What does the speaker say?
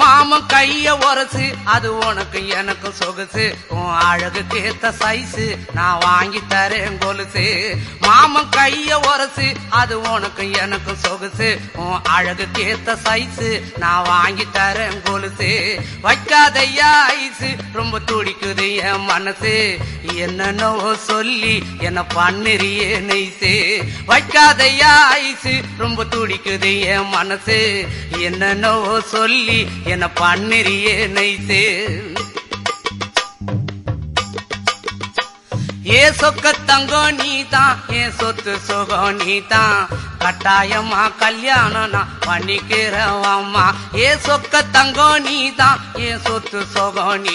மாமன் கைய உரசு அது உனக்கு எனக்கு சொகுசு. உன் அழகுக்கு கேத்த சைஸு நான் வாங்கி தரேன் கொலுசு. மாமன் கைய உரசு அது உனக்கு எனக்கு சொகுசு. உன் அழகுக்கு ஏத்த சைஸு நான் வாங்கி தரேன் கொலுசு. வைக்காதையா ஐசு ரொம்ப துடிக்குது என் மனசு. என்னென்னவோ சொல்லி என்ன பண்ணுறியே நெய்சு வைக்காதையா ஐசு ரொம்ப துடிக்குது என் மனசு. என்னென்னவோ சொல்லி என்ன பண்ணுறியே நைசு ஏ சொக்க தங்கம் நீதான் ஏன் சொத்து சுகம் நீதான் கட்டாயமா கல்யாணம் நான் பண்ணிக்கிறவம்மா. ஏ சொக்க தங்கம் நீதான் ஏன் சொத்து சுகம் நீ